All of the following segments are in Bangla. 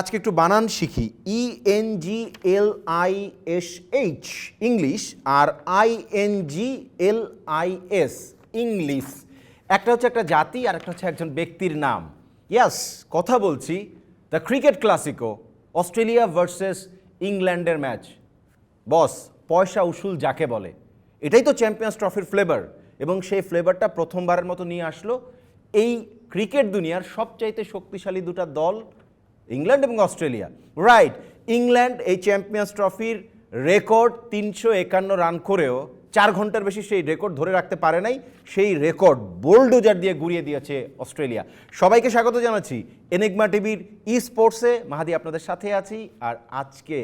আজকে একটু বানান শিখি। E N G L I S H English R I N G L I S English একটা হচ্ছে একটা জাতি, আর একটা হচ্ছে একজন ব্যক্তির নাম। ইয়াস কথা বলছি। The cricket clasico Australia versus ইংল্যান্ডের ম্যাচ বস পয়সা উসুল যাকে বলে। এটাই তো চ্যাম্পিয়ন্স ট্রফির ফ্লেভার এবং সেই ফ্লেভারটা প্রথমবারের মতো নিয়ে আসলো। এই ক্রিকেট দুনিয়ার সবচাইতে শক্তিশালী দুটো দল ইংল্যান্ড এবং অস্ট্রেলিয়া। রাইট ইংল্যান্ড এই চ্যাম্পিয়ন্স ট্রফির রেকর্ড তিনশো একান্ন রান করেও চার ঘণ্টার বেশি সেই রেকর্ড ধরে রাখতে পারে নাই, সেই রেকর্ড বোল্ডোজার দিয়ে গুড়িয়ে দিয়েছে অস্ট্রেলিয়া। সবাইকে স্বাগত জানাচ্ছি এনিগমা টিভির ই স্পোর্টসে মাহাদি, আপনাদের সাথে আছি। আর আজকে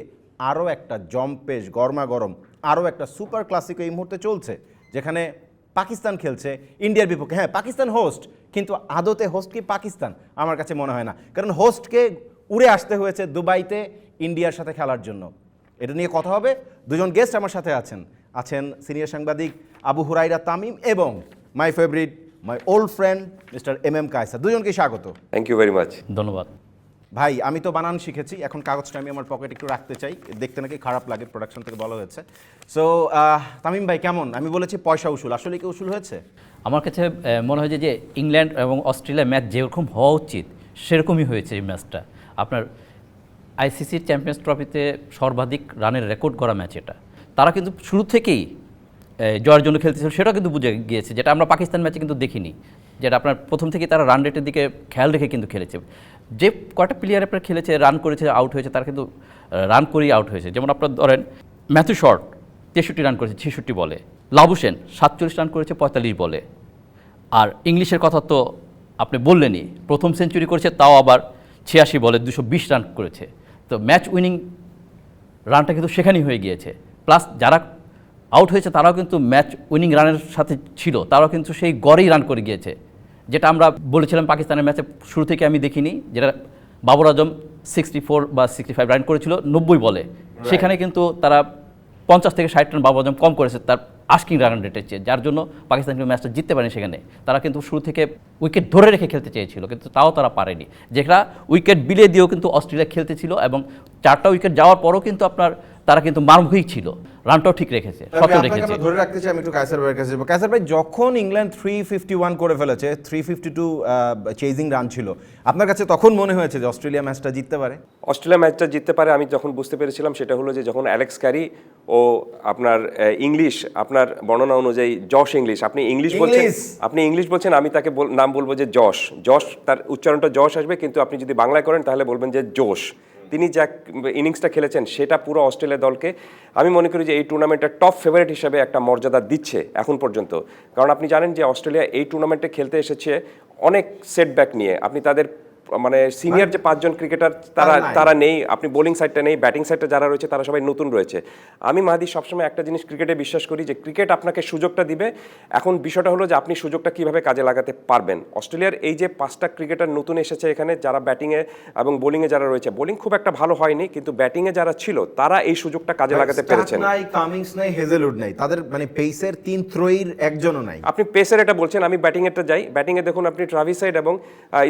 আরও একটা জম্পেশ গরমা গরম আরও একটা সুপার ক্লাসিক এই মুহূর্তে চলছে, যেখানে পাকিস্তান খেলছে ইন্ডিয়ার বিপক্ষে। হ্যাঁ পাকিস্তান হোস্ট কিন্তু আদতে হোস্ট কি পাকিস্তান? আমার কাছে মনে হয় না। কারণ হোস্টকে উড়ে আসতে হয়েছে দুবাইতে ইন্ডিয়ার সাথে খেলার জন্য। এটা নিয়ে কথা হবে। দুজন গেস্ট আমার সাথে আছেন। আছেন সিনিয়র সাংবাদিক আবু হুরাইরা তামিম এবং my favourite my old friend mister M M Kaiser দুজনকে স্বাগত। থ্যাংক ইউ ভেরি মাচ ধন্যবাদ। ভাই আমি তো বানান শিখেছি। এখন কাগজটা আমি আমার পকেটে একটু রাখতে চাই। দেখতে নাকি খারাপ লাগে প্রোডাকশন থেকে বলা হয়েছে। সো তামিম ভাই কেমন? আমি বলেছি পয়সা উসুল। আসলে কি উসুল হয়েছে? আমার কাছে মনে হয় যে যে ইংল্যান্ড এবং অস্ট্রেলিয়া ম্যাচ যেরকম হওয়া উচিত সেরকমই হয়েছে এই ম্যাচটা আপনার আইসিসির চ্যাম্পিয়ন্স ট্রফিতে সর্বাধিক রানের রেকর্ড করা ম্যাচ এটা। তারা কিন্তু শুরু থেকেই জয়ের জন্য খেলতেছিল, সেটাও কিন্তু বুঝে গিয়েছে, যেটা আমরা পাকিস্তান ম্যাচে কিন্তু দেখিনি, যেটা আপনার প্রথম থেকেই তারা রান রেটের দিকে খেয়াল রেখে কিন্তু খেলেছে। যে কয়টা প্লেয়ার আপনার খেলেছে রান করেছে আউট হয়েছে, তারা কিন্তু রান করেই আউট হয়েছে। যেমন আপনার ধরেন ম্যাথু শর্ট তেষট্টি রান করেছে, ছেষট্টি বলে। লাবুসেন সাতচল্লিশ রান করেছে, পঁয়তাল্লিশ বলে। আর ইংলিশের কথা তো আপনি বললেনই, প্রথম সেঞ্চুরি করেছে, তাও আবার ছিয়াশি বলে দুশো বিশ রান করেছে। তো ম্যাচ উইনিং রানটা কিন্তু সেখানেই হয়ে গিয়েছে। প্লাস যারা আউট হয়েছে তারাও কিন্তু ম্যাচ উইনিং রানের সাথে ছিল তারাও কিন্তু সেই গড়েই রান করে গিয়েছে। যেটা আমরা বলেছিলাম পাকিস্তানের ম্যাচে শুরু থেকে আমি দেখিনি যেটা বাবর আজম সিক্সটি ফোর বা সিক্সটি ফাইভ রান করেছিল নব্বই বলে। সেখানে কিন্তু তারা পঞ্চাশ থেকে ষাট রান বাবর আজম কম করেছে তার আস্কিং রান রেটের চেয়ে, যার জন্য পাকিস্তান কিন্তু ম্যাচটা জিততে পারেনি সেখানে। তারা কিন্তু শুরু থেকে উইকেট ধরে রেখে খেলতে চেয়েছিল, কিন্তু তাও তারা পারেনি। যেটা উইকেট বিলে দিয়েও কিন্তু অস্ট্রেলিয়া খেলতেছিল এবং চারটা উইকেট যাওয়ার পরও কিন্তু আপনার তারা কিন্তু মারমুখী ছিল। রানটাও ঠিক রেখেছে আমি সচল রেখেছে। ধরে রাখতে চাই আমি একটু কায়সার ভাইয়ের কাছে যাব। কায়সার ভাই যখন ইংল্যান্ড থ্রি ফিফটি ওয়ান করে ফেলেছে three fifty two chasing run ছিল আপনার কাছে তখন মনে হয়েছে যে অস্ট্রেলিয়া ম্যাচটা জিততে পারে? অস্ট্রেলিয়া ম্যাচটা জিততে পারে আমি যখন বুঝতে পেরেছিলাম সেটা হলো যে যখন অ্যালেক্স ক্যারি ও আপনার ইংলিশ আপনার বর্ণনা অনুযায়ী যশ ইংলিশ আপনি ইংলিশ বলছেন আপনি ইংলিশ বলছেন আমি তাকে বল- নাম বলব যে যশ যশ তার উচ্চারণটা যশ আসবে কিন্তু আপনি যদি বাংলায় করেন তাহলে বলবেন যে জোশ তিনি যা ইনিংসটা খেলেছেন, সেটা পুরো অস্ট্রেলিয়া দলকে, আমি মনে করি যে এই টুর্নামেন্টের টপ ফেভারিট হিসেবে একটা মর্যাদা দিচ্ছে এখন পর্যন্ত। কারণ আপনি জানেন যে অস্ট্রেলিয়া এই টুর্নামেন্টে খেলতে এসেছে অনেক সেটব্যাক নিয়ে। আপনি তাদের মানে সিনিয়র যে পাঁচজন ক্রিকেটার তারা তারা নেই। আপনি বোলিং সাইডটা নেই ব্যাটিং সাইডটা যারা রয়েছে তারা সবাই নতুন রয়েছে। আমি মাহাদি সবসময় একটা জিনিস ক্রিকেটে বিশ্বাস করি যে ক্রিকেট আপনাকে সুযোগটা দিবে। এখন বিষয়টা হলো যে আপনি সুযোগটা কীভাবে কাজে লাগাতে পারবেন। অস্ট্রেলিয়ার এই যে পাঁচটা ক্রিকেটার নতুন এসেছে এখানে যারা ব্যাটিংয়ে এবং বোলিংয়ে যারা রয়েছে বোলিং খুব একটা ভালো হয়নি কিন্তু ব্যাটিংয়ে যারা ছিল তারা এই সুযোগটা কাজে লাগাতে পেরেছেন। স্টার্ক নাই কামিংস নাই হেজেলউড নাই। তাদের মানে পেসের তিন থ্রোয়ির একজনও নাই। আপনি পেসের এটা বলছেন আমি ব্যাটিং এরটা যাই। ব্যাটিংয়ে দেখুন আপনি ট্রাভিস সাইড এবং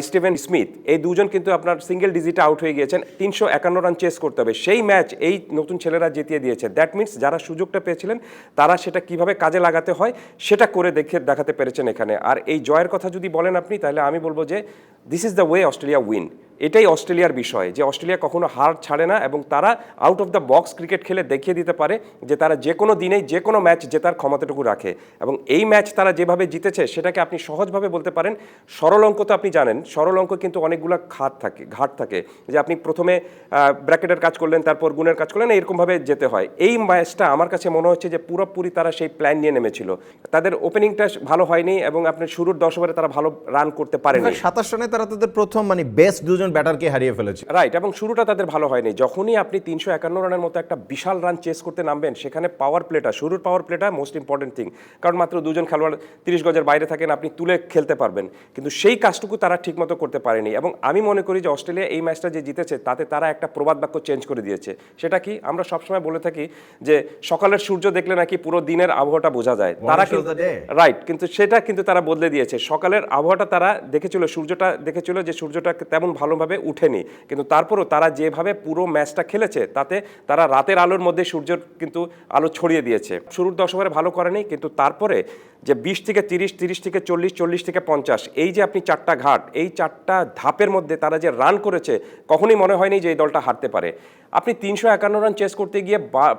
স্টিভেন স্মিথ এই দুজন কিন্তু আপনার সিঙ্গেল ডিজিটে আউট হয়ে গিয়েছেন। তিনশো একান্ন রান চেস করতে হবে। সেই ম্যাচ এই নতুন ছেলেরা জিতিয়ে দিয়েছে। দ্যাট মিনস যারা সুযোগটা পেয়েছিলেন, তারা সেটা কীভাবে কাজে লাগাতে হয়, সেটা করে দেখে দেখাতে পেরেছেন এখানে। আর এই জয়ের কথা যদি বলেন আপনি, তাহলে আমি বলব যে this is the way Australia win এটাই অস্ট্রেলিয়ার বিষয়, যে অস্ট্রেলিয়া কখনো হার ছাড়ে না এবং তারা out of the box cricket খেলে দেখিয়ে দিতে পারে যে তারা যে কোনো দিনেই যে কোনো ম্যাচ জেতার ক্ষমতাটুকু রাখে। এবং এই ম্যাচ তারা যেভাবে জিতেছে সেটাকে আপনি সহজভাবে বলতে পারেন সরল অঙ্ক তো আপনি জানেন সরল অঙ্ক কিন্তু অনেকগুলো ঘাট থাকে ঘাট থাকে, যে আপনি প্রথমে ব্র্যাকেটের কাজ করলেন, তারপর গুণের কাজ করলেন এরকমভাবে যেতে হয়। এই ম্যাচটা আমার কাছে মনে হচ্ছে যে পুরোপুরি তারা সেই প্ল্যান নিয়ে নেমেছিল। তাদের ওপেনিংটা ভালো হয়নি এবং আপনার শুরুর দশ ওভারে তারা ভালো রান করতে পারেনি। সাতাশ রানে তারা তাদের প্রথম মানে বেস্ট দুজন ব্যাটারকে হারিয়ে ফেলেছে। রাইট এবং শুরুটা তাদের ভালো হয়নি। যখনই আপনি তিনশো একান্ন রানের মতো একটা বিশাল রান চেস করতে নামবেন সেখানে পাওয়ার প্লেটা শুরুর পাওয়ার প্লেটা মোস্ট ইম্পর্টেন্ট থিং কারণ মাত্র দুজন খেলোয়াড় তিরিশ গজের বাইরে থাকেন আপনি তুলে খেলতে পারবেন। কিন্তু সেই কাজটুকু তারা ঠিকমতো করতে পারেনি। এবং আমি মনে করি যে অস্ট্রেলিয়া এই ম্যাচটা যে জিতেছে তাতে তারা একটা প্রবাদ বাক্য চেঞ্জ করে দিয়েছে। সেটা কি? আমরা সবসময় বলে থাকি যে সকালের সূর্য দেখলে নাকি পুরো দিনের আবহাওয়াটা বোঝা যায়। তারা day. রাইট কিন্তু সেটা কিন্তু তারা বদলে দিয়েছে। সকালের আবহাওয়াটা তারা দেখেছিল সূর্যটা দেখেছিল যে সূর্যটা তেমন ভালো কোনোভাবে উঠেনি। কিন্তু তারপরও তারা যেভাবে পুরো ম্যাচটা খেলেছে, তাতে তারা রাতের আলোর মধ্যে সূর্যের কিন্তু আলো ছড়িয়ে দিয়েছে। শুরুর দশ ওভারে ভালো করেনি, কিন্তু তারপরে যে বিশ থেকে তিরিশ তিরিশ থেকে চল্লিশ চল্লিশ থেকে পঞ্চাশ, এই যে আপনি চারটা ঘাট, এই চারটা ধাপের মধ্যে তারা যে রান করেছে, কখনোই মনে হয়নি যে এই দলটা হারতে পারে। আপনি তিনশো একান্ন রান চেস করতে গিয়ে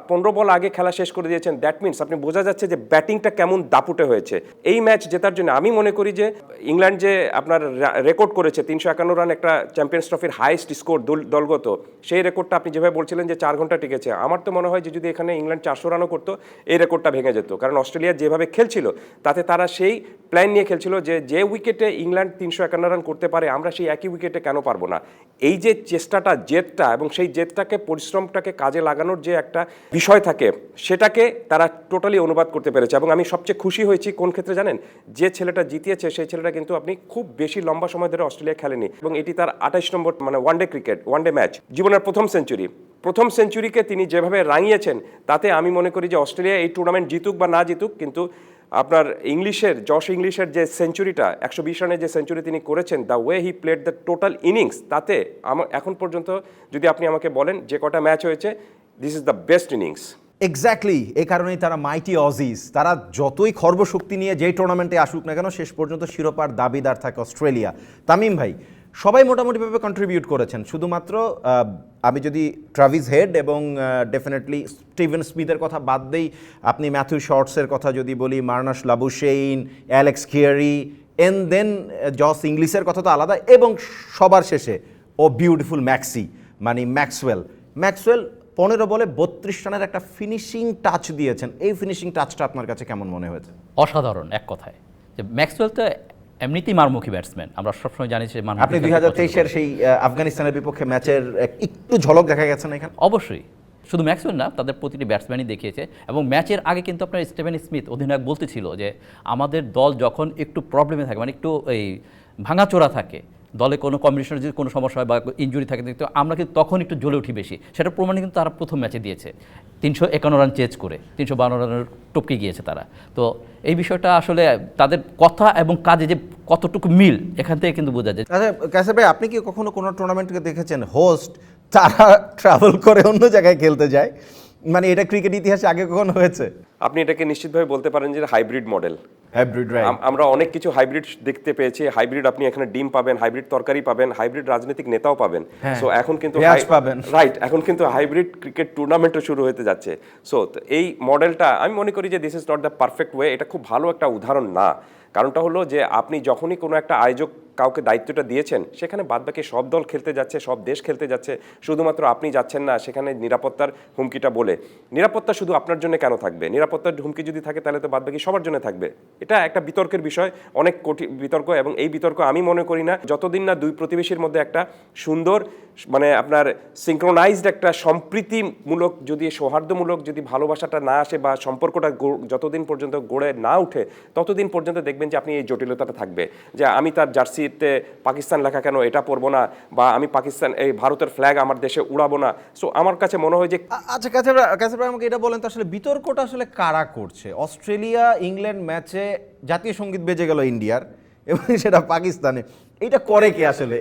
পনেরো বল আগে খেলা শেষ করে দিয়েছেন দ্যাট মিনস আপনি বোঝা যাচ্ছে যে ব্যাটিংটা কেমন দাপুটে হয়েছে। এই ম্যাচ জেতার জন্য আমি মনে করি যে ইংল্যান্ড যে আপনার রেকর্ড করেছে, তিনশো একান্ন রান একটা চ্যাম্পিয়ন্স ট্রফির হাইয়েস্ট স্কোর দলগত, সেই রেকর্ডটা আপনি যেভাবে বলছিলেন যে চার ঘণ্টা টিকেছে, আমার তো মনে হয় যে যদি এখানে ইংল্যান্ড চারশো রানও করতো, এই রেকর্ডটা ভেঙে যেত। কারণ অস্ট্রেলিয়া যেভাবে খেলছিল তাতে তারা সেই প্ল্যান নিয়ে খেলছিল যে যে উইকেটে ইংল্যান্ড তিনশো একান্ন রান করতে পারে, আমরা সেই একই উইকেটে কেন পারব না? এই যে চেষ্টাটা, জেদটা এবং সেই জেদটাকে, পরিশ্রমটাকে কাজে লাগানোর যে একটা বিষয় থাকে, সেটাকে তারা টোটালি অনুবাদ করতে পেরেছে এবং আমি সবচেয়ে খুশি হয়েছি কোন ক্ষেত্রে জানেন? যে ছেলেটা জিতিয়েছে, সেই ছেলেটা কিন্তু আপনি খুব বেশি লম্বা সময় ধরে অস্ট্রেলিয়া খেলেনি এবং এটি তার আঠাইশ নম্বর মানে ওয়ানডে ক্রিকেট ওয়ানডে ম্যাচ জীবনের প্রথম সেঞ্চুরি প্রথম সেঞ্চুরিকে তিনি যেভাবে রাঙিয়েছেন, তাতে আমি মনে করি যে অস্ট্রেলিয়া এই টুর্নামেন্ট জিতুক বা না জিতুক, কিন্তু আপনার ইংলিশের জশ ইংলিশের যে সেঞ্চুরিটা, একশো বিশ রানের যে সেঞ্চুরি তিনি করেছেন the way he played the total innings তাতে আমার এখন পর্যন্ত যদি আপনি আমাকে বলেন যে কটা ম্যাচ হয়েছে this is the best innings exactly এই কারণেই তারা মাইটি অজিজ তারা যতই খর্বশক্তি নিয়ে যেই টুর্নামেন্টে আসুক না কেন, শেষ পর্যন্ত শিরোপার দাবিদার থাকে অস্ট্রেলিয়া। তামিম ভাই সবাই মোটামুটিভাবে কন্ট্রিবিউট করেছেন। শুধুমাত্র আমি যদি ট্রাভিস হেড এবং ডেফিনেটলি স্টিভেন স্মিথের কথা বাদ দেই, আপনি ম্যাথিউ শর্টসের কথা যদি বলি Marnus Labuschagne Alex Carey and then Josh ইংলিশের কথা তো আলাদা, এবং সবার শেষে, ও বিউটিফুল ম্যাক্সি মানে ম্যাক্সওয়েল ম্যাক্সওয়েল পনেরো বলে বত্রিশ রানের একটা ফিনিশিং টাচ দিয়েছেন। এই ফিনিশিং টাচটা আপনার কাছে কেমন মনে হয়েছে? অসাধারণ, এক কথায়। যে ম্যাক্সওয়েল তো এমনিতেই মারমুখী ব্যাটসম্যান আমরা সবসময় জানি যে মারমুখী আপনি দুই হাজার তেইশের সেই আফগানিস্তানের বিপক্ষে ম্যাচের একটু ঝলক দেখা গেছে না এখানে? অবশ্যই। শুধু ম্যাক্সওয়েল না তাদের প্রতিটি ব্যাটসম্যানই দেখিয়েছে। এবং ম্যাচের আগে কিন্তু আপনার স্টিভেন স্মিথ অধিনায়ক বলতেছিল যে আমাদের দল যখন একটু প্রবলেমে থাকে মানে একটু এই ভাঙাচোরা থাকে দলে কোনো কম্বিনেশনের যদি কোনো সমস্যা হয় বা ইঞ্জুরি থাকে তো আমরা কিন্তু তখন একটু জ্বলে উঠি বেশি। সেটা প্রমাণ কিন্তু তারা প্রথম ম্যাচে দিয়েছে। তিনশো একান্ন রান চেঞ্জ করে তিনশো বান্ন রানের টপকে গিয়েছে তারা। তো এই বিষয়টা আসলে তাদের কথা এবং কাজে যে কতটুকু মিল এখান থেকে কিন্তু বোঝা যায়। আচ্ছা কাসের ভাই আপনি কি কখনো কোনো টুর্নামেন্টকে দেখেছেন? হোস্ট তারা ট্রাভেল করে অন্য জায়গায় খেলতে যায়? মানে এটা ক্রিকেট ইতিহাসে আগে কখন হয়েছে? আপনি এটাকে নিশ্চিতভাবে বলতে পারেন যে হাইব্রিড মডেল হাইব্রিড আমরা অনেক কিছু হাইব্রিড দেখতে পেয়েছি। হাইব্রিড আপনি এখানে ডিম পাবেন হাইব্রিড তরকারি পাবেন হাইব্রিড রাজনৈতিক নেতাও পাবেন। হ্যাঁ। সো এখন কিন্তু পাবেন। রাইট এখন কিন্তু হাইব্রিড ক্রিকেট টুর্নামেন্টও শুরু হতে যাচ্ছে। সো এই মডেলটা আমি মনে করি যে this is not the perfect way এটা খুব ভালো একটা উদাহরণ না। কারণটা হলো যে আপনি যখনই কোনো একটা আয়োজক কাউকে দায়িত্বটা দিয়েছেন, সেখানে বাদবাকি সব দল খেলতে যাচ্ছে, সব দেশ খেলতে যাচ্ছে, শুধুমাত্র আপনি যাচ্ছেন না, সেখানে নিরাপত্তার হুমকিটা বলে। নিরাপত্তা শুধু আপনার জন্য কেন থাকবে? নিরাপত্তার হুমকি যদি থাকে, তাহলে তো বাদবাকি সবার জন্য থাকবে। এটা একটা বিতর্কের বিষয়, অনেক কঠিন বিতর্ক এবং এই বিতর্ক আমি মনে করি না। যতদিন না দুই প্রতিবেশীর মধ্যে একটা সুন্দর মানে আপনার সিঙ্ক্রোনাইজড একটা সম্প্রীতিমূলক, যদি সৌহার্দ্যমূলক যদি ভালোবাসাটা না আসে বা সম্পর্কটা যতদিন পর্যন্ত গড়ে না উঠে, ততদিন পর্যন্ত দেখবেন যে আপনি এই জটিলতাটা থাকবে। যে আমি তার জার্সিতে পাকিস্তান লেখা কেন এটা পড়ব না? বা আমি পাকিস্তান, এই ভারতের ফ্ল্যাগ আমার দেশে উড়াবো না? সো আমার কাছে মনে হয় যে আচ্ছা কাছে কাছে আমাকে এটা বলেন তো আসলে বিতর্কটা আসলে কারা করছে? অস্ট্রেলিয়া, ইংল্যান্ড ম্যাচে জাতীয় সংগীত বেজে গেল ইন্ডিয়ার। এবং সেটা পাকিস্তানে। এটা করে কি আসলে?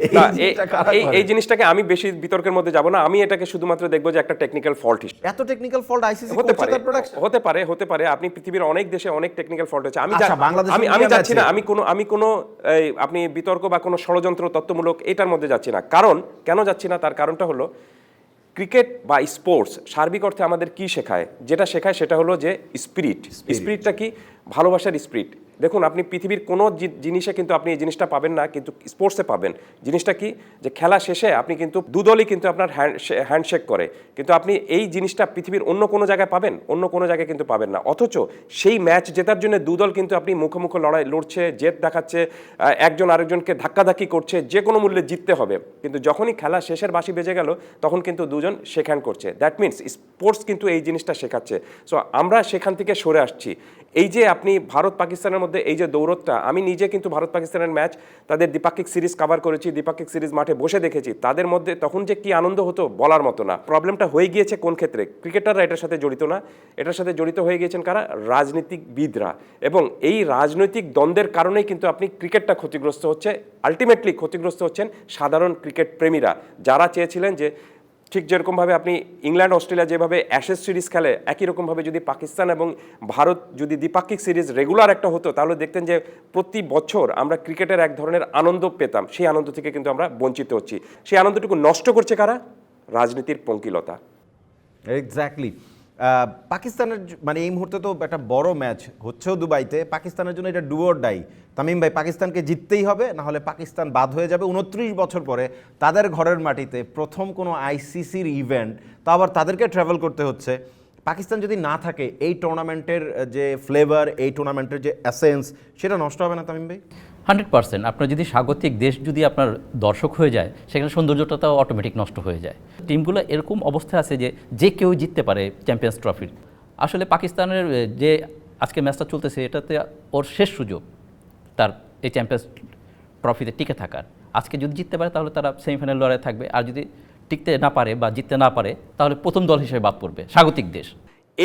এই জিনিসটাকে আমি বেশি বিতর্কের মধ্যে যাব না। আমি এটাকে শুধুমাত্র দেখব যে একটা টেকনিক্যাল ফল্ট হিসেবে। এত টেকনিক্যাল ফল্ট আইসিসি হতে পারে। হতে পারে হতে পারে। আপনি পৃথিবীর অনেক দেশে অনেক টেকনিক্যাল ফল্ট আছে। আমি আমি আমি যাচ্ছি না। আমি কোনো আমি কোনো আপনি বিতর্ক বা কোনো ষড়যন্ত্র তত্ত্বমূলক এটার মধ্যে যাচ্ছি না। কারণ কেন যাচ্ছি না? তার কারণটা হলো ক্রিকেট বা স্পোর্টস সার্বিক অর্থে আমাদের কি শেখায়? যেটা শেখায় সেটা হলো যে স্পিরিট স্পিরিটটা কি? ভালোবাসার স্পিরিট দেখুন, আপনি পৃথিবীর কোনো জিনিসে কিন্তু আপনি এই জিনিসটা পাবেন না, কিন্তু স্পোর্টসে পাবেন। জিনিসটা কি? যে খেলা শেষে আপনি কিন্তু দুদলই কিন্তু আপনার হ্যান্ড হ্যান্ডশেক করে। কিন্তু আপনি এই জিনিসটা পৃথিবীর অন্য কোনো জায়গায় পাবেন? অন্য কোনো জায়গায় কিন্তু পাবেন না। অথচ সেই ম্যাচ জেতার জন্য দুদল কিন্তু আপনি মুখোমুখি লড়াই লড়ছে, জেদ দেখাচ্ছে একজন আরেকজনকে ধাক্কাধাক্কি করছে, যে কোনো মূল্যে জিততে হবে। কিন্তু যখনই খেলা শেষের বাসি বেজে গেল, তখন কিন্তু দুজন হ্যান্ড করছে। দ্যাট মিনস স্পোর্টস কিন্তু এই জিনিসটা শেখাচ্ছে। সো আমরা সেখান থেকে সরে আসছি। এই যে আপনি ভারত পাকিস্তানের মধ্যে মধ্যে এই যে দৌড়টা আমি নিজে কিন্তু ভারত পাকিস্তানের ম্যাচ তাদের দ্বিপাক্ষিক সিরিজ কভার করেছি, দ্বিপাক্ষিক সিরিজ মাঠে বসে দেখেছি। তাদের মধ্যে তখন যে কি আনন্দ হতো বলার মতো না। প্রবলেমটা হয়ে গিয়েছে কোন ক্ষেত্রে? ক্রিকেটাররা এটার সাথে জড়িত না। এটার সাথে জড়িত হয়ে গিয়েছেন কারা? রাজনীতিকবিদরা। এবং এই রাজনৈতিক দ্বন্দ্বের কারণেই কিন্তু আপনি ক্রিকেটটা ক্ষতিগ্রস্ত হচ্ছে। আলটিমেটলি ক্ষতিগ্রস্ত হচ্ছেন সাধারণ ক্রিকেট প্রেমীরা। যারা চেয়েছিলেন যে ঠিক যেরকমভাবে আপনি ইংল্যান্ড, অস্ট্রেলিয়া যেভাবে অ্যাশেজ সিরিজ খেলে, একই রকমভাবে যদি পাকিস্তান এবং ভারত যদি দ্বিপাক্ষিক সিরিজ রেগুলার একটা হতো, তাহলে দেখতেন যে প্রতি বছর আমরা ক্রিকেটের এক ধরনের আনন্দ পেতাম। সেই আনন্দ থেকে কিন্তু আমরা বঞ্চিত হচ্ছি। সেই আনন্দটুকু নষ্ট করছে কারা? রাজনীতির পঙ্কিলতা। এক্স্যাক্টলি পাকিস্তানের মানে এই মুহূর্তে তো একটা বড় ম্যাচ হচ্ছেও দুবাইতে। পাকিস্তানের জন্য এটা ডুয়োর ডাই তামিম ভাই, পাকিস্তানকে জিততেই হবে না হলে পাকিস্তান বাদ হয়ে যাবে। উনত্রিশ বছর পরে তাদের ঘরের মাটিতে প্রথম কোনো আইসিসির ইভেন্ট তা আবার তাদেরকে ট্রাভেল করতে হচ্ছে। পাকিস্তান যদি না থাকে, এই টুর্নামেন্টের যে ফ্লেভার এই টুর্নামেন্টের যে অ্যাসেন্স সেটা নষ্ট হবে না তামিম ভাই? Hundred percent. আপনার যদি স্বাগতিক দেশ যদি আপনার দর্শক হয়ে যায়, সেখানে সৌন্দর্যটাও অটোমেটিক নষ্ট হয়ে যায়। টিমগুলো এরকম অবস্থায় আছে যে যে কেউ জিততে পারে চ্যাম্পিয়ন্স ট্রফির আসলে পাকিস্তানের যে আজকে ম্যাচটা চলতেছে, এটাতে ওর শেষ সুযোগ তার এই চ্যাম্পিয়ন্স ট্রফিতে টিকে থাকার। আজকে যদি জিততে পারে, তাহলে তারা সেমিফাইনাল লড়াই থাকবে। আর যদি টিকতে না পারে বা জিততে না পারে, তাহলে প্রথম দল হিসেবে বাদ পড়বে, স্বাগতিক দেশ।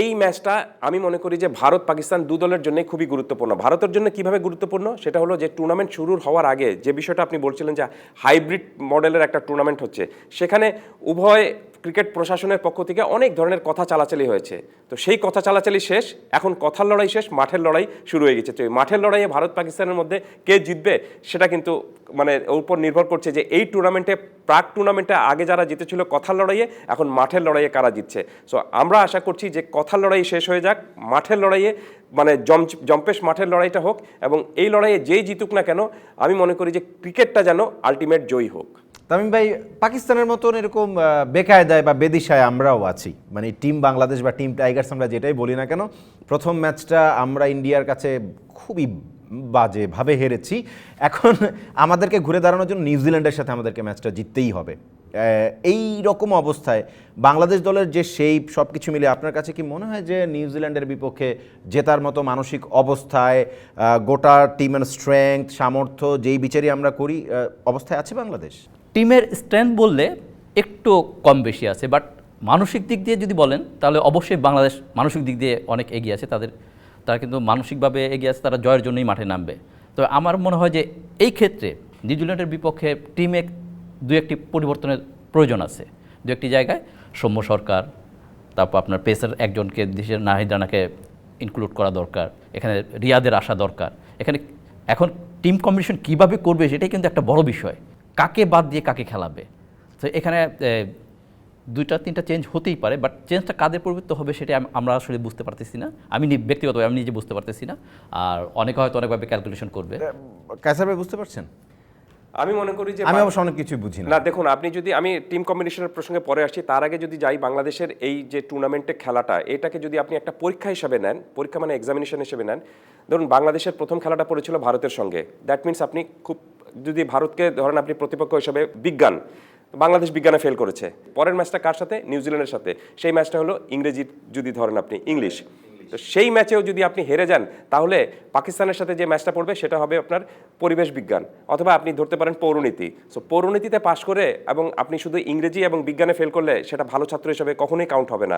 এই ম্যাচটা আমি মনে করি যে ভারত পাকিস্তান দু দলের জন্য খুবই গুরুত্বপূর্ণ। ভারতের জন্য কীভাবে গুরুত্বপূর্ণ? সেটা হলো যে টুর্নামেন্ট শুরুর হওয়ার আগে যে বিষয়টা আপনি বলছিলেন যে হাইব্রিড মডেলের একটা টুর্নামেন্ট হচ্ছে, সেখানে উভয় ক্রিকেট প্রশাসনের পক্ষ থেকে অনেক ধরনের কথা চালাচালি হয়েছে। তো সেই কথা চালাচালি শেষ, এখন কথার লড়াই শেষ, মাঠের লড়াই শুরু হয়ে গেছে। তো এই মাঠের লড়াইয়ে ভারত পাকিস্তানের মধ্যে কে জিতবে, সেটা কিন্তু মানে উপর নির্ভর করছে যে এই টুর্নামেন্টে প্রাক টুর্নামেন্টে আগে যারা জিতেছিল কথার লড়াইয়ে, এখন মাঠের লড়াইয়ে কারা জিতছে। সো আমরা আশা করছি যে কথার লড়াই শেষ হয়ে যাক, মাঠের লড়াইয়ে মানে জম, জম্পেশ মাঠের লড়াইটা হোক এবং এই লড়াইয়ে যেই জিতুক না কেন, আমি মনে করি যে ক্রিকেটটা যেন আলটিমেট জয়ী হোক। তামিম ভাই, পাকিস্তানের মতন এরকম বেকায়দায় বা বেদিশায় আমরাও আছি। মানে টিম বাংলাদেশ বা টিম টাইগার্স আমরা যেটাই বলি না কেন, প্রথম ম্যাচটা আমরা ইন্ডিয়ার কাছে খুবই বাজেভাবে হেরেছি। এখন আমাদেরকে ঘুরে দাঁড়ানোর জন্য নিউজিল্যান্ডের সাথে আমাদেরকে ম্যাচটা জিততেই হবে। এই রকম অবস্থায় বাংলাদেশ দলের যে শেপ সব কিছু মিলে আপনার কাছে কি মনে হয় যে নিউজিল্যান্ডের বিপক্ষে জেতার মতো মানসিক অবস্থায় গোটা টিমের স্ট্রেংথ সামর্থ্য, যেই বিচারই আমরা করি অবস্থায় আছে বাংলাদেশ? টিমের স্ট্রেংথ বললে একটু কম বেশি আছে বাট মানসিক দিক দিয়ে যদি বলেন, তাহলে অবশ্যই বাংলাদেশ মানসিক দিক দিয়ে অনেক এগিয়ে আছে, তাদের, তারা কিন্তু মানসিকভাবে এগিয়ে আছে, তারা জয়ের জন্যই মাঠে নামবে। তো আমার মনে হয় যে এই ক্ষেত্রে নিউজিল্যান্ডের বিপক্ষে টিমে দু একটি পরিবর্তনের প্রয়োজন আছে। দু একটি জায়গায় সৌম্য সরকার, তারপর আপনার পেসার একজনকে, দেশের নাহিদ রানাকে ইনক্লুড করা দরকার, এখানে রিয়াদের আসা দরকার। এখানে এখন টিম কম্বিনেশন কীভাবে করবে, সেটাই কিন্তু একটা বড় বিষয়। কাকে বাদ দিয়ে কাকে খেলাবে? তো এখানে দুইটা তিনটা চেঞ্জ হতেই পারে বাট চেঞ্জটা কাদের প্রবৃত্ত হবে সেটা আমরা আসলে বুঝতে পারতেছি না। আমি নি- ব্যক্তিগতভাবে আমি নিজে বুঝতে পারতেছি না। আর অনেকে হয়তো অনেকভাবে ক্যালকুলেশন করবে। কায়সার ভাই বুঝতে পারছেন? আমি মনে করি যে আমি অবশ্য অনেক কিছুই বুঝি না। না দেখুন আপনি যদি আমি টিম কম্বিনেশনের প্রসঙ্গে পরে আসছি তার আগে যদি যাই বাংলাদেশের এই যে টুর্নামেন্টে খেলাটা এটাকে যদি আপনি একটা পরীক্ষা হিসাবে নেন পরীক্ষা মানে এক্সামিনেশন হিসেবে নেন ধরুন বাংলাদেশের প্রথম খেলাটা পড়েছিল ভারতের সঙ্গে। দ্যাট মিন্স আপনি খুব যদি ভারতকে ধরেন আপনি প্রতিপক্ষ হিসাবে বিজ্ঞান, বাংলাদেশ বিজ্ঞানে ফেল করেছে, পরের ম্যাচটা কার সাথে? নিউজিল্যান্ডের সাথে। সেই ম্যাচটা হলো ইংরেজি যদি ধরেন আপনি ইংলিশ তো সেই ম্যাচেও যদি আপনি হেরে যান, তাহলে পাকিস্তানের সাথে যে ম্যাচটা পড়বে, সেটা হবে আপনার পরিবেশ বিজ্ঞান। অথবা আপনি ধরতে পারেন পৌরনীতি। সো পৌরনীতিতে পাশ করে এবং আপনি শুধু ইংরেজি এবং বিজ্ঞানে ফেল করলে সেটা ভালো ছাত্র হিসেবে কখনোই কাউন্ট হবে না।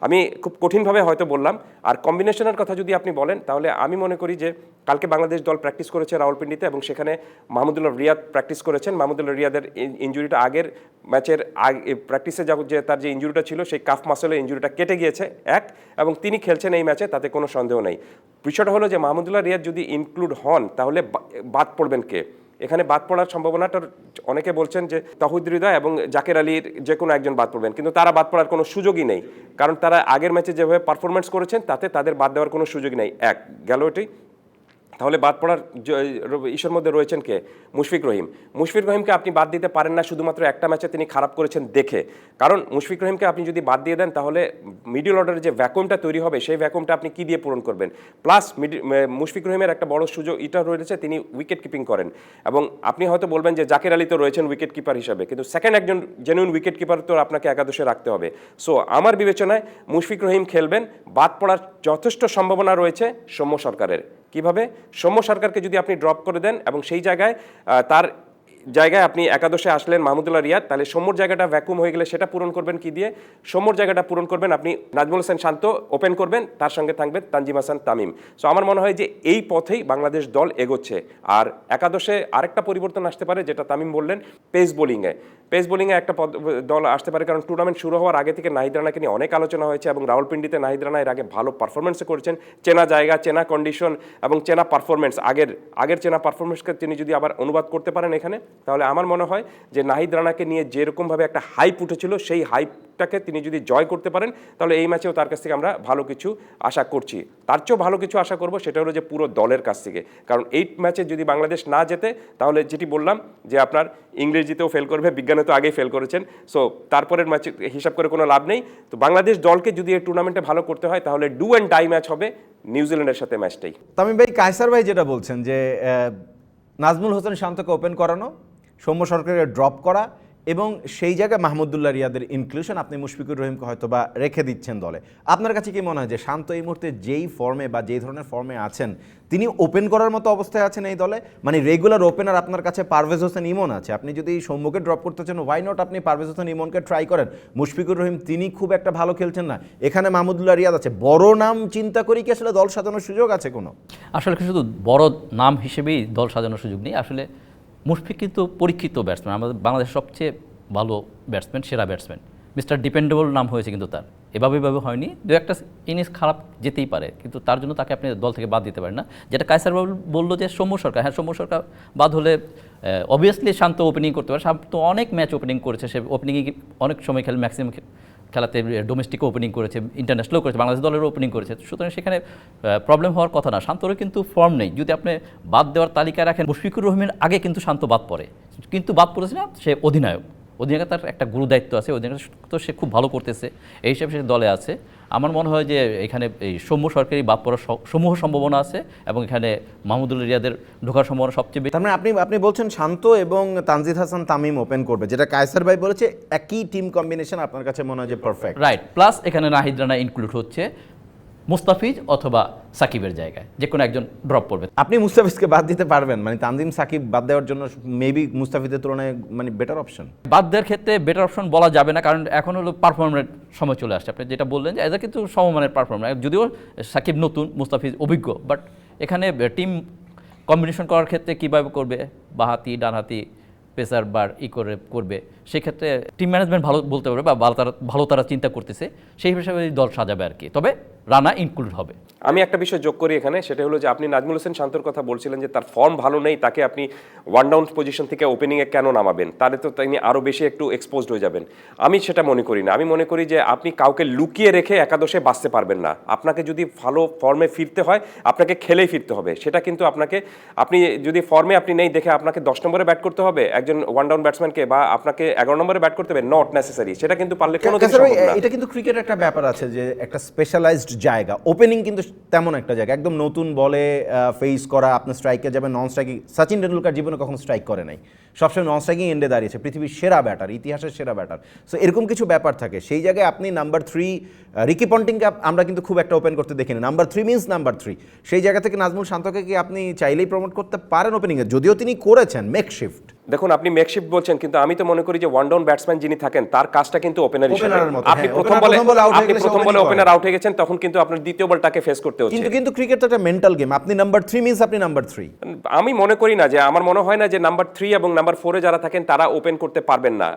আমি খুব কঠিনভাবে হয়তো বললাম। আর কম্বিনেশনের কথা যদি আপনি বলেন, তাহলে আমি মনে করি যে কালকে বাংলাদেশ দল প্র্যাকটিস করেছে রাওয়ালপিন্ডিতে এবং সেখানে মাহমুদুল্লাহ রিয়াদ প্র্যাকটিস করেছেন। মাহমুদুল্লাহ রিয়াদের ইঞ্জুরিটা আগের ম্যাচের আগে প্র্যাকটিসে যা যে তার যে ইঞ্জুরিটা ছিল, সেই কাফ মাসলের ইঞ্জুরিটা কেটে গিয়েছে, এক। এবং তিনি খেলছেন এই ম্যাচে তাতে কোনো সন্দেহ নেই। বিষয়টা হলো যে মাহমুদুল্লাহ রিয়াদ যদি ইনক্লুড হন, তাহলে বাদ পড়বেন কে? এখানে বাদ পড়ার সম্ভাবনাটা অনেকে বলছেন যে তহুদ হৃদয় এবং জাকের আলীর যে কোনো একজন বাদ পড়বেন, কিন্তু তারা বাদ পড়ার কোনো সুযোগই নেই। কারণ তারা আগের ম্যাচে যেভাবে পারফরমেন্স করেছেন, তাতে তাদের বাদ দেওয়ার কোনো সুযোগই নেই। এক, গেল এটি। তাহলে বাদ পড়ার ইসের মধ্যে রয়েছেন কে? মুশফিক রহিম। মুশফিক রহিমকে আপনি বাদ দিতে পারেন না, শুধুমাত্র একটা ম্যাচে তিনি খারাপ করেছেন দেখে। কারণ মুশফিক রহিমকে আপনি যদি বাদ দিয়ে দেন, তাহলে মিডল অর্ডারের যে ভ্যাকুমটা তৈরি হবে, সেই ভ্যাকুমটা আপনি কি দিয়ে পূরণ করবেন? প্লাস মুশফিক রহিমের একটা বড় সুযোগ এটা রয়েছে, তিনি উইকেট কিপিং করেন। এবং আপনি হয়তো বলবেন যে জাকের আলী তো রয়েছেন উইকেট কিপার হিসাবে, কিন্তু সেকেন্ড একজন জেনুইন উইকেট কিপার তো আপনাকে একাদশে রাখতে হবে। সো আমার বিবেচনায় মুশফিক রহিম খেলবেন, বাদ পড়ার যথেষ্ট সম্ভাবনা রয়েছে সৌম্য সরকারের। কীভাবে? সৌম্য সরকারকে যদি আপনি ড্রপ করে দেন এবং সেই জায়গায় তার জায়গায় আপনি একাদশে আসলেন মাহমুদুল্লাহ রিয়াদ, তাহলে সৌম্যর জায়গাটা ভ্যাকুম হয়ে গেলে সেটা পূরণ করবেন কি দিয়ে? সৌম্যর জায়গাটা পূরণ করবেন আপনি নাজমুল হোসেন শান্ত ওপেন করবেন, তার সঙ্গে থাকবেন তানজিম হাসান তামিম। সো আমার মনে হয় যে এই পথেই বাংলাদেশ দল এগোচ্ছে। আর একাদশে আরেকটা পরিবর্তন আসতে পারে, যেটা তামিম বললেন পেস বোলিংয়ে পেস বোলিংয়ে একটা দল আসতে পারে কারণ টুর্নামেন্ট শুরু হওয়ার আগে থেকে নাহিদ রানাকে নিয়ে অনেক আলোচনা হয়েছে এবং রাউলপিন্ডিতে নাহিদ রানা এর আগে ভালো পারফরমেন্স করেছেন। চেনা জায়গা, চেনা কন্ডিশন এবং চেনা পারফরমেন্স আগের আগের চেনা পারফরমেন্সকে তিনি যদি আবার অনুবাদ করতে পারেন এখানে, তাহলে আমার মনে হয় যে নাহিদ রানাকে নিয়ে যেরকমভাবে একটা হাইপ উঠেছিল, সেই হাইপটাকে তিনি যদি জয় করতে পারেন, তাহলে এই ম্যাচেও তার কাছ থেকে আমরা ভালো কিছু আশা করছি। তার চেয়েও ভালো কিছু আশা করব সেটা হলো যে পুরো দলের কাছ থেকে। কারণ এই ম্যাচে যদি বাংলাদেশ না যেতে তাহলে যেটি বললাম যে আপনার ইংরেজিতেও ফেল করবে, বিজ্ঞানে তো আগেই ফেল করেছেন। সো তারপরের ম্যাচে হিসাব করে কোনো লাভ নেই। তো বাংলাদেশ দলকে যদি এই টুর্নামেন্টে ভালো করতে হয়, তাহলে ডু অ্যান্ড ডাই ম্যাচ হবে নিউজিল্যান্ডের সাথে ম্যাচটাই তামিম ভাই, কায়সার ভাই যেটা বলছেন যে নাজমুল হোসেন শান্তকে ওপেন করানো, সৌম্য সরকারের ড্রপ করা এবং সেই জায়গায় মাহমুদুল্লাহ রিয়াদের ইনক্লুশন আপনি মুশফিকুর রহিমকে হয়তো বা রেখে দিচ্ছেন দলে। আপনার কাছে কি মনে হয় যে শান্ত এই মুহূর্তে যেই ফর্মে বা যেই ধরনের ফর্মে আছেন, তিনি ওপেন করার মতো অবস্থায় আছেন এই দলে? মানে রেগুলার ওপেনার আপনার কাছে পারভেজ হোসেন ইমন আছে। আপনি যদি সৌম্যকে ড্রপ করতে চান ওয়াই নট আপনি পারভেজ হোসেন ইমনকে ট্রাই করেন? মুশফিকুর রহিম, তিনি খুব একটা ভালো খেলছেন না। এখানে মাহমুদুল্লাহ রিয়াদ আছে। বড় নাম চিন্তা করি কি আসলে দল সাজানোর সুযোগ আছে কোনো? আসলে শুধু বড় নাম হিসেবেই দল সাজানোর সুযোগ নেই। আসলে মুশফিক কিন্তু পরীক্ষিত ব্যাটসম্যান আমাদের বাংলাদেশের সবচেয়ে ভালো ব্যাটসম্যান সেরা ব্যাটসম্যান মিস্টার ডিপেন্ডেবল নাম হয়েছে কিন্তু তার। এভাবে এভাবে হয়নি। দু একটা ইনিংস খারাপ যেতেই পারে, কিন্তু তার জন্য তাকে আপনি দল থেকে বাদ দিতে পারেন না। যেটা কায়সার বাবু বলল যে সৌম্য সরকার হ্যাঁ সৌম্য সরকার বাদ হলে অবভিয়াসলি শান্ত ওপেনিং করতে পারে। শান্ত অনেক ম্যাচ ওপেনিং করেছে। সে ওপেনিংয়ে অনেক সময় খেলে ম্যাক্সিমাম খেলাতে ডোমেস্টিক ওপেনিং করেছে ইন্টারন্যাশনালও করেছে, বাংলাদেশ দলের ওপেনিং করেছে। সুতরাং সেখানে প্রবলেম হওয়ার কথা না। শান্তরও কিন্তু ফর্ম নেই। যদি আপনি বাদ দেওয়ার তালিকায় রাখেন, মুশফিকুর রহিমের আগে কিন্তু শান্ত বাদ পড়ে। কিন্তু বাদ পড়েছে না, সে অধিনায়ক। অধিনায়ক তার একটা গুরু দায়িত্ব আছে, অধিনায়ক তো সে খুব ভালো করতেছে। এই হিসাবে সে দলে আছে। আমার মনে হয় যে এখানে এই সৌম্য সরকারি বাপ পড়ার সমূহ সম্ভাবনা আছে এবং এখানে মাহমুদুল রিয়াদের ঢোকার সম্ভাবনা সবচেয়ে বেশি। তার মানে আপনি আপনি বলছেন শান্ত এবং তানজিদ হাসান তামিম ওপেন করবে যেটা কায়সার ভাই বলেছে একই টিম কম্বিনেশন আপনার কাছে মনে হয় যে পারফেক্ট রাইট প্লাস এখানে নাহিদ রানা ইনক্লুড হচ্ছে। মুস্তাফিজ অথবা সাকিবের জায়গায় যে কোনো একজন ড্রপ করবে। আপনি মুস্তাফিজকে বাদ দিতে পারবেন মানে তানজিম সাকিব বাদ দেওয়ার জন্য মেবি মুস্তাফিজের তুলনায় মানে বেটার অপশন বাদ দেওয়ার ক্ষেত্রে বেটার অপশন বলা যাবে না কারণ এখন হলো পারফরমেন্সের সময় চলে আসছে। আপনি যেটা বললেন যে এদের কিন্তু সমমানের পারফরমেন্স যদিও সাকিব নতুন মুস্তাফিজ অভিজ্ঞ বাট এখানে টিম কম্বিনেশন করার ক্ষেত্রে কীভাবে করবে? বাহাতি ডানহাতি পেসার বার ই করে করবে। সেক্ষেত্রে টিম ম্যানেজমেন্ট ভালো বলতে পারবে বা ভালো তারা ভালো তারা চিন্তা করতেছে সেই হিসাবে দল সাজাবে আর কি। তবে রানা ইনক্লুড হবে। আমি একটা বিষয় যোগ করি এখানে সেটা হলো যে আপনি নাজমুল হোসেন শান্তর কথা বলছিলেন যে তার ফর্ম ভালো নেই তাকে আপনি ওয়ান ডাউন পজিশন থেকে ওপেনিংয়ে কেন নামাবেন? তাহলে তো তিনি আরও বেশি একটু এক্সপোজড হয়ে যাবেন। আমি সেটা মনে করি না। আমি মনে করি যে আপনি কাউকে লুকিয়ে রেখে একাদশে বাঁচতে পারবেন না। আপনাকে যদি ভালো ফর্মে ফিরতে হয় আপনাকে খেলেই ফিরতে হবে। সেটা কিন্তু আপনাকে আপনি যদি ফর্মে আপনি নেই দেখে আপনাকে দশ নম্বরে ব্যাট করতে হবে একজন ওয়ান ডাউন ব্যাটসম্যানকে বা আপনাকে এগারো নম্বরে ব্যাট করতে হবে নট নেসেসারি সেটা কিন্তু পারলে কোনো এটা কিন্তু ক্রিকেট একটা ব্যাপার আছে যে একটা স্পেশালাইজড জায়গা। ওপেনিং কিন্তু তেমন একটা জায়গা। একদম নতুন বলে ফেস করা, আপনার স্ট্রাইকে যাবে নন স্ট্রাইকিং সচিন টেন্ডুলকার জীবনে কখনো স্ট্রাইক করে নাই। সবসময় নন স্ট্রাইকিং এন্ডে দাঁড়িয়েছে, পৃথিবীর সেরা ব্যাটার ইতিহাসের সেরা ব্যাটার সো এরকম কিছু ব্যাপার থাকে। সেই জায়গায় আপনি নাম্বার থ্রি রিকি পন্টিংকে আমরা কিন্তু খুব একটা ওপেন করতে দেখিনি। Number three means number three সেই জায়গা থেকে নাজমুল শান্তকে কি আপনি চাইলেই প্রমোট করতে পারেন ওপেনিংয়ে যদিও তিনি করেছেন মেক শিফট দেখুন আপনি মেকশিফট বলছেন কিন্তু আমি তো মনে করি যে ওয়ান ডাউন ব্যাটসম্যান যিনি থাকেন তার কাজটা কিন্তু ওপেনার হিসেবে। আপনি হ্যাঁ, প্রথম বলে হয়ে আপনি প্রথম বলে ওপেনার আউট হয়ে গেছেন তখন কিন্তু আপনার দ্বিতীয় বলটাকে ফেস করতে হচ্ছে। কিন্তু কিন্তু ক্রিকেট তো একটা মেন্টাল গেম আপনি নাম্বার থ্রি মিন্স আপনি নাম্বার থ্রি আমি মনে করি না যে আমার মনে হয় না যে নাম্বার থ্রি এবং নাম্বার ফোরে যারা থাকেন তারা ওপেন করতে পারবেন না।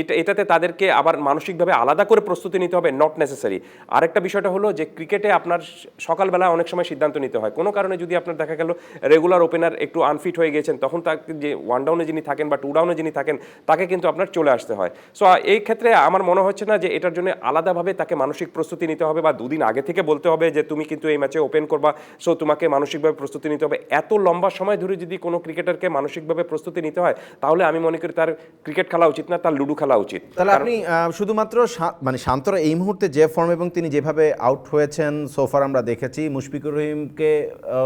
এটা এটাতে তাদেরকে আবার মানসিকভাবে আলাদা করে প্রস্তুতি নিতে হবে নট নেসেসারি আরেকটা বিষয়টা হলো যে ক্রিকেটে আপনার সকালবেলা অনেক সময় সিদ্ধান্ত নিতে হয়। কোনো কারণে যদি আপনার দেখা গেল রেগুলার ওপেনার একটু আনফিট হয়ে গেছেন তখন তাকে যে ওয়ান ডাউনে যিনি থাকেন বা টু ডাউনে যিনি থাকেন তাকে কিন্তু আপনার চলে আসতে হয়। সো এই ক্ষেত্রে আমার মনে হচ্ছে না যে এটার জন্য আলাদাভাবে তাকে মানসিক প্রস্তুতি নিতে হবে বা দুদিন আগে থেকে বলতে হবে যে তুমি কিন্তু এই ম্যাচে ওপেন করবা। সো তোমাকে মানসিকভাবে প্রস্তুতি নিতে হবে। এত লম্বা সময় ধরে যদি কোনো ক্রিকেটারকে মানসিকভাবে প্রস্তুতি নিতে হয় তাহলে আমি মনে করি তার ক্রিকেট খেলা উচিত না তার লুডু খেলা উচিত। তাহলে আপনি শুধুমাত্র মানে শান্তরা এই মুহূর্তে যে ফর্ম এবং তিনি যেভাবে আউট হয়েছেন সোফার আমরা দেখেছি মুশফিকুর রহিমকে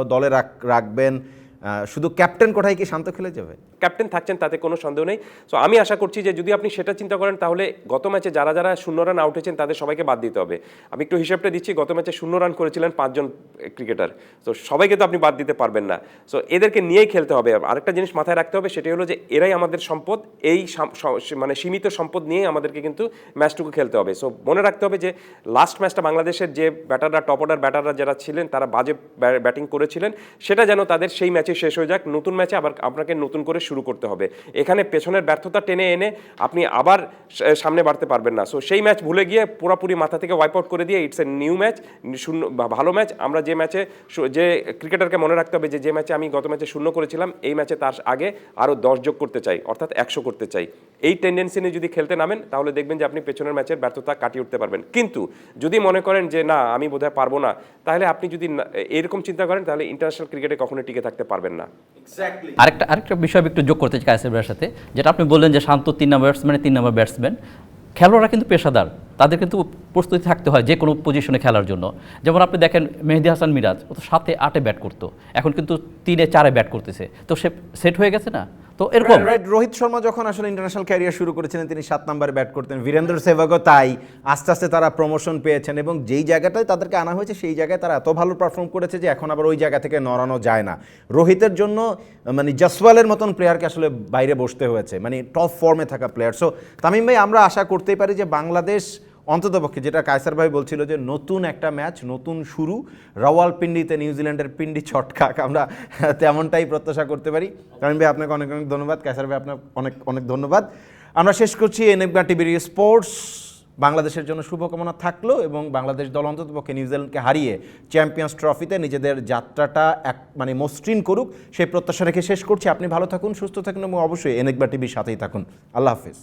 দলে রাখ- রাখবেন। শুধু ক্যাপ্টেন কোঠায় কি শান্ত খেলে যাবে? ক্যাপ্টেন থাকছেন, তাতে কোনো সন্দেহ নেই। সো আমি আশা করছি যে যদি আপনি সেটা চিন্তা করেন, তাহলে গত ম্যাচে যারা যারা শূন্য রান আউট হয়েছেন, তাদের সবাইকে বাদ দিতে হবে। আমি একটু হিসাবটা দিচ্ছি, গত ম্যাচে শূন্য রান করেছিলেন পাঁচজন ক্রিকেটার। তো সবাইকে তো আপনি বাদ দিতে পারবেন না। সো এদেরকে নিয়েই খেলতে হবে। আরেকটা জিনিস মাথায় রাখতে হবে সেটি হলো যে এরাই আমাদের সম্পদ, এই মানে সীমিত সম্পদ নিয়েই আমাদেরকে কিন্তু ম্যাচটুকু খেলতে হবে। সো মনে রাখতে হবে যে লাস্ট ম্যাচটা বাংলাদেশের যে ব্যাটাররা টপ অর্ডার ব্যাটাররা যারা ছিলেন, তারা বাজে ব্যাটিং করেছিলেন। সেটা যেন তাদের সেই ম্যাচে শেষ হয়ে যাক, নতুন ম্যাচে আবার আপনাকে নতুন করে শুরু করতে হবে। এখানে পেছনের ব্যর্থতা টেনে এনে আপনি আবার সামনে বাড়তে পারবেন না। সো সেই ম্যাচ ভুলে গিয়ে পুরোপুরি মাথা থেকে ওয়াইপ আউট করে দিয়ে ইটস এ নিউ ম্যাচ, শূন্য ভালো ম্যাচ। আমরা যে ম্যাচে যে ক্রিকেটারকে মনে রাখতে হবে যে যে ম্যাচে আমি গত ম্যাচে শূন্য করেছিলাম, এই ম্যাচে তার আগে আরও দশ যোগ করতে চাই, অর্থাৎ একশো করতে চাই। এই টেন্ডেন্সি নিয়ে যদি খেলতে নামেন তাহলে দেখবেন যে আপনি পেছনের ম্যাচের ব্যর্থতা কাটিয়ে উঠতে পারবেন। কিন্তু যদি মনে করেন যে না আমি বোধহয় পারব না তাহলে আপনি যদি না- এরকম চিন্তা করেন তাহলে ইন্টারন্যাশনাল ক্রিকেটে কখনো টিকে থাকতে পারবেন না। আরেকটা আরেকটা বিষয় আমি একটু যোগ করতে চাই কায়েসের ভাইয়ের সাথে যেটা আপনি বললেন যে শান্ত তিন নম্বর ব্যাটসম্যান তিন নম্বর ব্যাটসম্যান খেলোয়াড়রা কিন্তু পেশাদার তাদের কিন্তু প্রস্তুতি থাকতে হয় যে কোনো পজিশনে খেলার জন্য। যেমন আপনি দেখেন মেহেদি হাসান মিরাজ ও তো সাতে আটে ব্যাট করতো এখন কিন্তু তিনে চারে ব্যাট করতেছে। তো সে সেট হয়ে গেছে না? তো এরকম। রাইট রোহিত শর্মা যখন আসলে ইন্টারন্যাশনাল ক্যারিয়ার শুরু করেছিলেন, তিনি সাত নম্বরে ব্যাট করতেন। বীরেন্দ্র সেভাগও তাই। আস্তে আস্তে তারা প্রমোশন পেয়েছেন এবং যেই জায়গাটায় তাদেরকে আনা হয়েছে, সেই জায়গায় তারা এত ভালো পারফর্ম করেছে যে এখন আবার ওই জায়গা থেকে নড়ানো যায় না। রোহিতের জন্য মানে জসওয়ালের মতন প্লেয়ারকে আসলে বাইরে বসতে হয়েছে। মানে টপ ফর্মে থাকা প্লেয়ার সো তামিম ভাই, আমরা আশা করতেই পারি যে বাংলাদেশ অন্ততপক্ষে যেটা কায়সার ভাই বলছিল যে নতুন একটা ম্যাচ, নতুন শুরু, রাওয়ালপিন্ডিতে নিউজিল্যান্ডের পিন্ডি ছটকাক আমরা তেমনটাই প্রত্যাশা করতে পারি। তামিম ভাই, আপনাকে অনেক অনেক ধন্যবাদ। কায়সার ভাই আপনার অনেক অনেক ধন্যবাদ। আমরা শেষ করছি এনএফগা টিভির স্পোর্টস। বাংলাদেশের জন্য শুভকামনা থাকল এবং বাংলাদেশ দল অন্ততপক্ষে নিউজিল্যান্ডকে হারিয়ে চ্যাম্পিয়ন্স ট্রফিতে নিজেদের যাত্রাটা এক মানে মসৃণ করুক, সেই প্রত্যাশা রেখে শেষ করছি। আপনি ভালো থাকুন, সুস্থ থাকুন এবং অবশ্যই এনএকবা টিভির সাথেই থাকুন। আল্লাহ হাফিজ।